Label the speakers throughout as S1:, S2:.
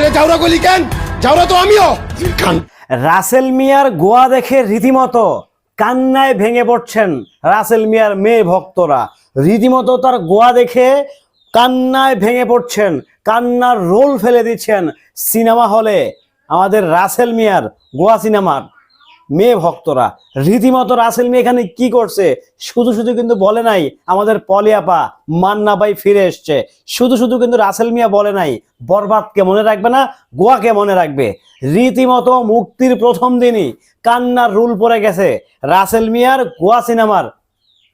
S1: রে যাওরা গলি কেন? যাওরা তো আমিও।
S2: রাসেল মিয়ার গোয়া দেখে রীতিমতো কান্নায় ভেঙে পড়ছেন রাসেল মিয়ার মেয়ে ভক্তরা। রীতিমতো তার গোয়া দেখে কান্নায় ভেঙে পড়ছেন কান্নার রোল ফেলে দিচ্ছেন সিনেমা হলে। আমাদের রাসেল মিয়ার গোয়া সিনেমার মেয়ে ভক্তরা। রীতিমতো রাসেল মিয়া এখানে কি করছে? শুধু শুধু কিন্তু বলে নাই, আমাদের পলিয়াপা মান্না ভাই ফিরে এসছে। শুধু শুধু কিন্তু রাসেল মিয়া বলে নাই, বরবাদকে মনে রাখবে না, গোয়াকে মনে রাখবে। রীতিমতো মুক্তির প্রথম দিনই কান্নার রুল পড়ে গেছে রাসেল মিয়ার গোয়া সিনেমার।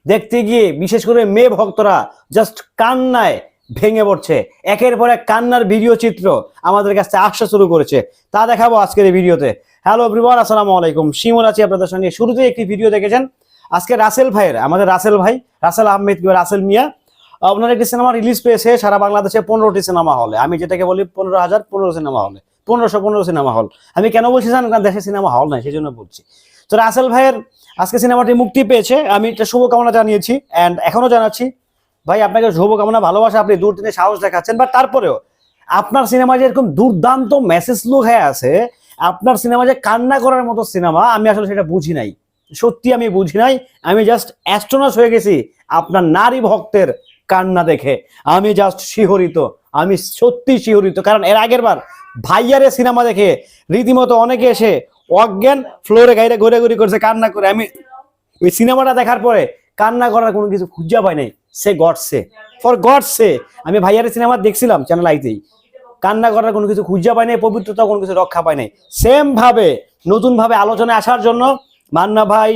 S2: দেখতে গিয়ে বিশেষ করে মেয়ে ভক্তরা জাস্ট কান্নায় ভেঙে পড়ছে। একের পর এক কান্নার ভিডিও চিত্র আমাদের কাছে আসা শুরু করেছে। তা দেখাবো আজকের এই ভিডিওতে। হ্যালো এভরিওয়ান আসসালামু আলাইকুম। শিমুল আছি আপনাদের সঙ্গে। শুরুতে একটি ভিডিও দেখেছেন। আজকে রাসেল ভাইয়ের আমাদের রাসেল ভাই রাসেল আহমেদ কিংবা রাসেল মিয়া আহ, ওনার একটি সিনেমা রিলিজ পেয়েছে সারা বাংলাদেশে পনেরোটি সিনেমা হলে। আমি যেটাকে বলি পনেরো হাজার পনেরো সিনেমা হলে পনেরোশো পনেরো সিনেমা হল। আমি কেন বলছি জানেন? কারণ দেশে সিনেমা হল নাই সেই জন্য বলছি। তো রাসেল ভাইয়ের আজকে সিনেমাটি মুক্তি পেয়েছে। আমি একটা শুভকামনা জানিয়েছি অ্যান্ড এখনও জানাচ্ছি। ভাই, আপনাকে শুভকামনা, ভালোবাসা, আপনি দূর দিনে সাহস দেখাচ্ছেন বা তারপরেও আপনার সিনেমা যে এরকম দুর্দান্ত মেসেজ লুক হয়ে আছে, আপনার সিনেমা যে কান্না করার মতো সিনেমা, আমি আসলে সেটা বুঝি নাই। সত্যি আমি বুঝি নাই, আমি জাস্ট অ্যাস্ট্রোনাস হয়ে গেছি আপনার নারী ভক্তের কান্না দেখে। আমি জাস্ট শিহরিত, আমি সত্যি শিহরিত, কারণ এর আগের বার ভাইয়ারে সিনেমা দেখে রীতিমতো অনেকে এসে অজ্ঞান ফ্লোরে গাইরে ঘুরে করছে, কান্না করে। আমি ওই সিনেমাটা দেখার পরে কান্না করার কোনো কিছু খুঁজা পাই নাই। সে God's sake. For God's sake. আমি ভাইয়ারের সিনেমা দেখছিলাম চ্যানেল আইতেই কান্না করার কোনো কিছু খুঁজা পায় নাই পবিত্রতা কোনো কিছু রক্ষা পায় নাই। সেম ভাবে নতুন ভাবে আলোচনায় আসার জন্য মান্না ভাই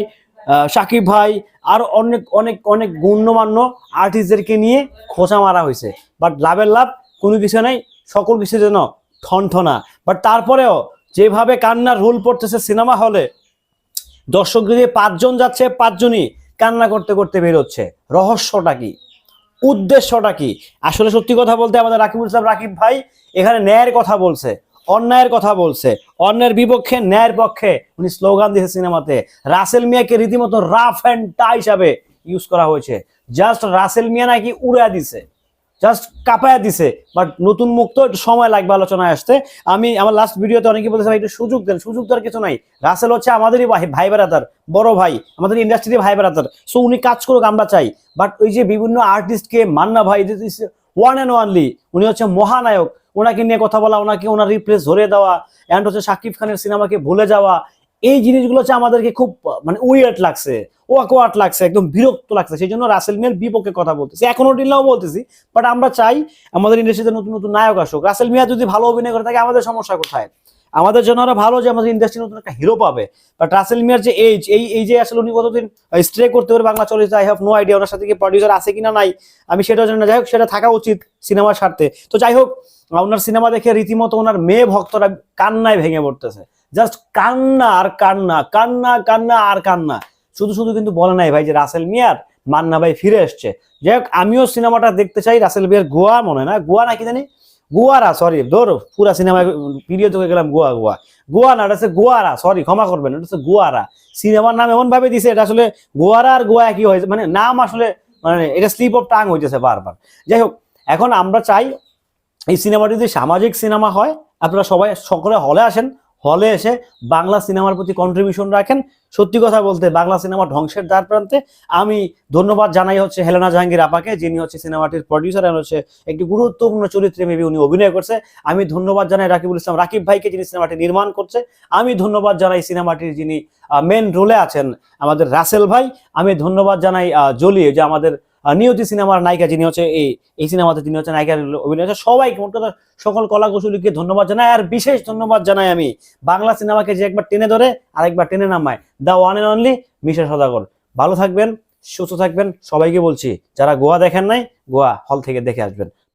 S2: সাকিব ভাই, আর অনেক অনেক অনেক গণ্যমান্য আর্টিস্টদেরকে নিয়ে খোঁচা মারা হয়েছে। বাট লাভের লাভ কোনো কিছু নাই, সকল কিছুর জন্য ঠনঠনা বাট তারপরেও যেভাবে কান্নার রোল পড়তেছে সিনেমা হলে দর্শক যদি পাঁচজন যাচ্ছে, পাঁচজনই কান্না করতে করতে বেরোচ্ছে। রহস্যটা কি? উদ্দেশ্যটা কি? আসলে সত্যি কথা বলতে আমাদের রাকিবুল ইসলাম রাকিব ভাই এখানে ন্যায়ের কথা বলছে, অন্যায়ের কথা বলছে অন্যের বিপক্ষে, ন্যায়ের পক্ষে উনি স্লোগান দিয়েছে সিনেমাতে, রাসেল মিয়াকে রীতিমতো রাফ অ্যান্ড টা হিসাবে ইউজ করা হয়েছে। জাস্ট রাসেল মিয়া নাকি উড়া দিছে। জাস্ট কাপায়া দিছে বাট নতুন মুখ তো একটু সময় লাগবে আলোচনায় আসতে। আমি আমার লাস্ট ভিডিওতে অনেকে বলেছে, ভাই, একটু সুযোগ দেন। সুযোগ দেওয়ার কিছু নাই। রাসেল হচ্ছে আমাদেরই ভাই বেড়াতার বড় ভাই, আমাদের ইন্ডাস্ট্রির ভাই বেড়াতার সো উনি কাজ করুক, আমরা চাই। বাট ওই যে বিভিন্ন আর্টিস্টকে মান্না ভাই ওয়ান অ্যান্ড ওয়ানলি উনি হচ্ছে মহানায়ক। ওনাকে নিয়ে কথা বলা, ওনাকে ওনার রিপ্লেস ধরে দেওয়া অ্যান্ড হচ্ছে শাকিব খানের সিনেমাকে ভুলে যাওয়া, এই জিনিসগুলো হচ্ছে আমাদেরকে খুব মানে উইয়ার্ড লাগছে। ওয়াকওয়ার্ড লাগছে, একদম বিরক্ত লাগছে, সেই জন্য রাসেল মিয়ার বিপক্ষে কথা বলতেছি। এখনও ডিল্লাও বলতেছি বাট আমরা চাই আমাদের ইন্ডাস্ট্রিতে নতুন নতুন নায়ক আসুক। রাসেল মিয়া যদি ভালো অভিনয় করে থাকে, আমাদের সমস্যা কোথায়? আমাদের জন্য আরও ভালো যে আমাদের ইন্ডাস্ট্রি নতুন একটা হিরো পাবে। বাট রাসেল মিয়ার যে এইজ এই এই যে আসলে উনি কতদিন স্ট্রে করতে পারে বাংলা চলচ্চিত্র আই হ্যাভ নো আইডিয়া ওনার সাথে কি প্রডিউসার আছে কিনা নাই, আমি সেটা জানি না যাই হোক, সেটা থাকা উচিত সিনেমার স্বার্থে তো যাই হোক ওনার সিনেমা দেখে রীতিমতো ওনার মেয়ে ভক্তরা কান্নায় ভেঙে পড়তেছে। জাস্ট কান্না আর কান্না কান্না কান্না আর কান্না। শুধু শুধু কিন্তু বলে নাই ভাই যে রাসেল মিয়ার মান্না ভাই ফিরে এসছে। যাই হোক, আমিও সিনেমাটা দেখতে চাই, রাসেল মিয়ার গোয়া মনে হয় না? গোয়া নাকি জানি? গোয়ারা সরি ধর পুরা সিনেমা ভিডিও চোখে গেলাম, গোয়া গোয়া। গোয়া না, এটা হচ্ছে গোয়ারা সরি ক্ষমা করবেন, এটা হচ্ছে গোয়ারা। সিনেমার নাম এমন ভাবে দিছে, এটা আসলে গোয়ারা আর গোয়া কি হয়েছে মানে নাম আসলে মানে এটা স্লিপ অফ টাং হইতেছে বারবার। যাই হোক, এখন আমরা চাই এই সিনেমাটি যদি সামাজিক সিনেমা হয়, আপনারা সবাই সকলে হলে আসেন হলে এসে বাংলা সিনেমার প্রতি কন্ট্রিবিউশন রাখেন। সত্যি কথা বলতে বাংলা সিনেমা ধ্বংসের দ্বার প্রান্তে। আমি ধন্যবাদ জানাই হচ্ছে হেলেনা জাহাঙ্গীর আপাকে, যিনি হচ্ছে সিনেমাটির প্রডিউসার এবং হচ্ছে একটি গুরুত্বপূর্ণ চরিত্রে মেবি উনি অভিনয় করছে। আমি ধন্যবাদ জানাই রাকিবুল ইসলাম। রাকিব ভাইকে যিনি সিনেমাটি নির্মাণ করছে, আমি ধন্যবাদ জানাই সিনেমাটির যিনি মেন রোলে আছেন আমাদের রাসেল ভাই। আমি ধন্যবাদ জানাই জলি যে আমাদের নিয়তি সিনেমার নায়িকা যিনি হচ্ছে এই এই সিনেমাতে যিনি হচ্ছে নায়িকা অভিনয় হচ্ছে সবাই কথা সকল কলা কৌশলীকে ধন্যবাদ জানাই, আর বিশেষ ধন্যবাদ জানাই আমি বাংলা সিনেমাকে যে একবার টেনে ধরে আর একবার টেনে নামায় the one and only Misha Sawdagar. ভালো থাকবেন, সুস্থ থাকবেন, সবাইকে বলছি, যারা গোয়া দেখেন নাই, গোয়া হল থেকে দেখে আসবেন।